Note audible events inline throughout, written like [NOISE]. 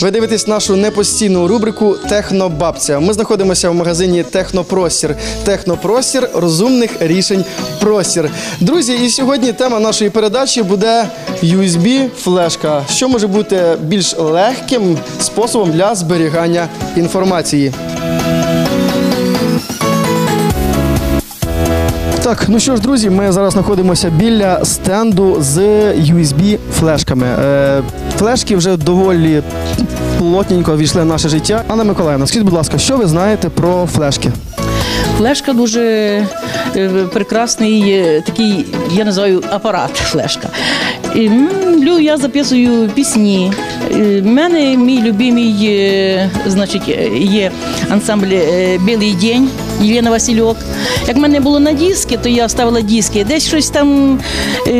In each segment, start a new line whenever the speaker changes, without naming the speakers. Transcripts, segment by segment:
Ви дивитесь нашу непостійну рубрику Технобабця. Ми знаходимося в магазині Технопростір. Технопростір розумних рішень простір. Друзі, і сьогодні тема нашої передачі буде USB-флешка, що може бути більш легким способом для зберігання інформації. Так, ну що ж, друзі, ми зараз знаходимося біля стенду з USB-флешками. Е, флешки вже доволі плотненько війшли в наше життя. Анна Миколаївна, скажіть, будь ласка, що ви знаєте про флешки?
Флешка дуже е, прекрасний е, такий, я називаю апарат [LAUGHS] флешка. Я записую пісні. У мене мій любимий е, значить, є ансамбль Білий день Єлена Васильок. Як в мене було на диски, то я ставила диски. Десь щось там е,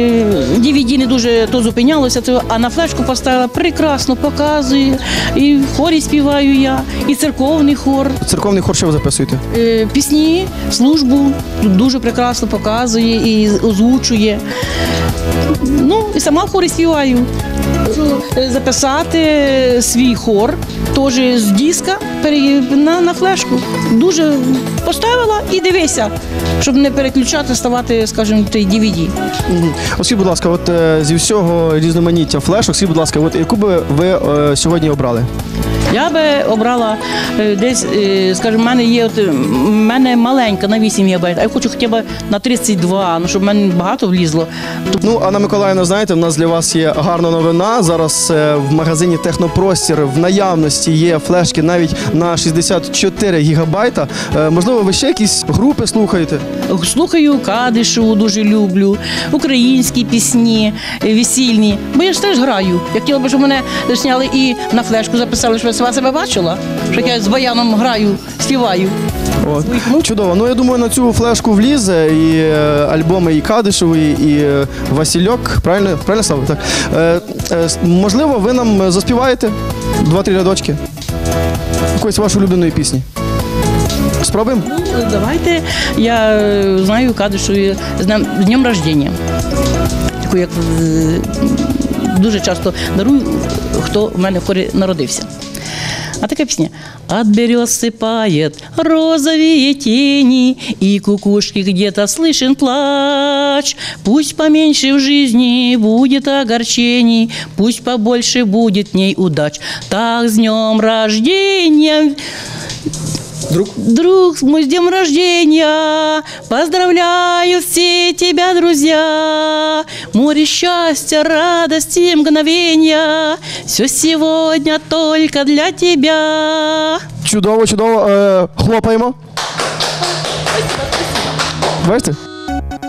DVD не дуже то зупинялося, то, а на флешку поставила прекрасно, показує. І в хорі співаю я, і церковний хор.
Церковний хор, що ви записуєте?
Е, пісні, службу дуже прекрасно показує і озвучує. Ну, і сама в хорі співаю. Можу е, записати свій хор теж з диска на, на флешку. Дуже поставила і дивися, щоб не переключати, ставати, скажімо, той DVD.
Скажіть, будь ласка, от е, зі всього різноманіття флешок, скажіть, будь ласка, от яку би ви е, сьогодні обрали?
Я би обрала е, десь, е, скажімо, в мене є от, е, в мене маленька на 8 ГБ, а я хочу хоча б на 32, ну щоб в мене багато влізло.
Ну, Анна Миколаївна, знаєте, в нас для вас є гарна новина. Зараз е, в магазині Технопростір в наявності є флешки навіть на 64 гігабайта. Е, Можливо, ви ще якісь групи слухаєте?
Слухаю Кадишу, дуже люблю, українські пісні, е, весільні. Бо я ж теж граю. Я хотіла б, щоб мене зняли і на флешку записали, щоб я себе бачила, що я з баяном граю, співаю.
От. Чудово. Ну я думаю, на цю флешку влізе і е, альбоми і Кадишевої, і е, Васильок. Правильно, правильно Слава? Так. Е, е, с- можливо, ви нам заспіваєте два-три рядочки якоїсь вашої улюбленої пісні. Спробуємо?
Ну, давайте я е, знаю Кадишу з днем, з днем рождення. Таку як е, дуже часто дарую, хто в мене в хорі народився. А така пісня. От берез сыпает розовые тени, И кукушки где-то слышен плач. Пусть поменьше в жизни будет огорчений, Пусть побольше будет в ней удач. Так с днем рождения
Друг.
Друг мой, с днем рождения! Поздравляю все тебя, друзья! Море счастья, радости, мгновения! Все сегодня только для тебя!
Чудово, чудово. Е, хлопаємо. Бачите?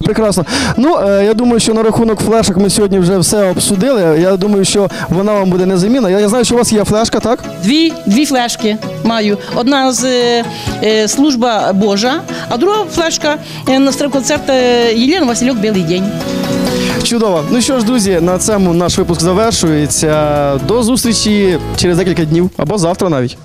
Прекрасно. Ну, е, я думаю, що на рахунок флешок ми сьогодні вже все обсудили. Я думаю, що вона вам буде незамінна. Я, я знаю, що у вас є флешка, так?
Дві, дві флешки маю. Одна з е, е, служба Божа, а друга флешка е, на стрим-концерт Єлена Васильок Білий день.
Чудово. Ну що ж, друзі, на цьому наш випуск завершується. До зустрічі через декілька днів або завтра навіть.